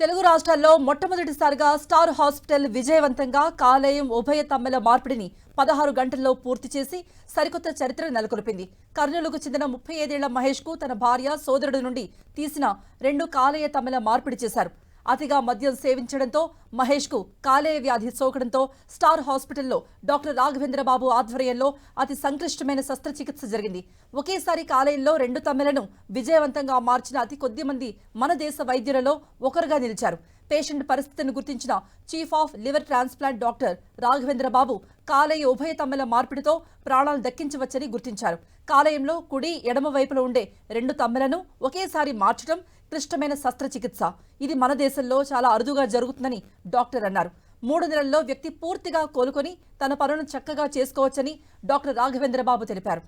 తెలుగు రాష్ట్రాల్లో మొట్టమొదటిసారిగా star hospital విజయవంతంగా కాలేయం ఉభయ తమ్మెల మార్పిడిని పదహారు గంటల్లో పూర్తి చేసి సరికొత్త చరిత్ర నెలకొల్పింది. కర్నూలుకు చెందిన ముప్పై ఐదేళ్ళ మహేష్కు తన భార్య సోదరుడి నుండి తీసిన రెండు కాలేయ తమ్మెల మార్పిడి చేశారు. అతిగా మద్యం సేవించడంతో మహేష్కు కాలేయ వ్యాధి సోకడంతో స్టార్ హాస్పిటల్లో డాక్టర్ రాఘవేంద్రబాబు ఆధ్వర్యంలో అతి సంక్లిష్టమైన శస్త్రచికిత్స జరిగింది. ఒకేసారి కాలేయంలో రెండు తమ్మెలను విజయవంతంగా మార్చిన అతి కొద్ది మంది మన దేశ వైద్యులలో ఒకరుగా నిలిచారు. పేషెంట్ పరిస్థితిని గుర్తించిన chief of liver transplant doctor Raghavendrababu కాలేయ ఉభయ తమ్మెల మార్పిడితో ప్రాణాలు దక్కించవచ్చని గుర్తించారు. కాలేయంలో కుడి ఎడమ వైపులో ఉండే రెండు తమ్మెలను ఒకేసారి మార్చడం క్లిష్టమైన శస్త్రచికిత్స. ఇది మన దేశంలో చాలా అరుదుగా జరుగుతుందని డాక్టర్ అన్నారు. మూడు నెలల్లో వ్యక్తి పూర్తిగా కోలుకొని తన పనులను చక్కగా చేసుకోవచ్చని డాక్టర్ రాఘవేంద్రబాబు తెలిపారు.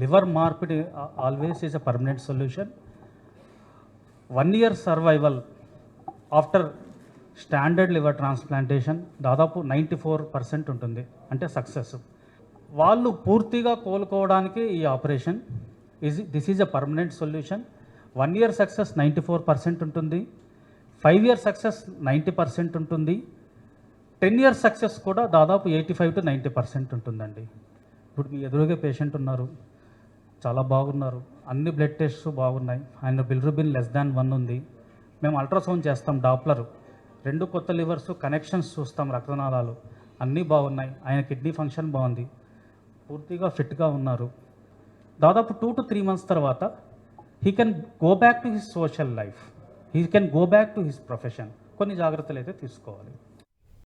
లివర్ మార్పిడి always is a permanent solution. One year survival after standard liver transplantation దాదాపు నైంటీ ఫోర్ పర్సెంట్ ఉంటుంది. అంటే సక్సెస్. వాళ్ళు పూర్తిగా కోలుకోవడానికి ఈ operation is this is a permanent solution one year success ninety four percent ఉంటుంది. Five year success ninety percent ఉంటుంది. Ten year success కూడా దాదాపు eighty five to ninety percent ఉంటుందండి. ఇప్పుడు మీ ఎదురుగా పేషెంట్ ఉన్నారు. చాలా బాగున్నారు. అన్ని బ్లడ్ టెస్ట్స్ బాగున్నాయి. ఆయన బిల్రుబిన్ లెస్ దాన్ వన్ ఉంది. మేము అల్ట్రాసౌండ్ చేస్తాం డాప్లర్ రెండు కొత్త లివర్స్ కనెక్షన్స్ చూస్తాం రక్తనాళాలు. అన్నీ బాగున్నాయి. ఆయన కిడ్నీ ఫంక్షన్ బాగుంది. పూర్తిగా ఫిట్గా ఉన్నారు. దాదాపు టూ టు త్రీ మంత్స్ తర్వాత he can go back to his social life he can go back to his profession కొన్ని జాగ్రత్తలు అయితే తీసుకోవాలి.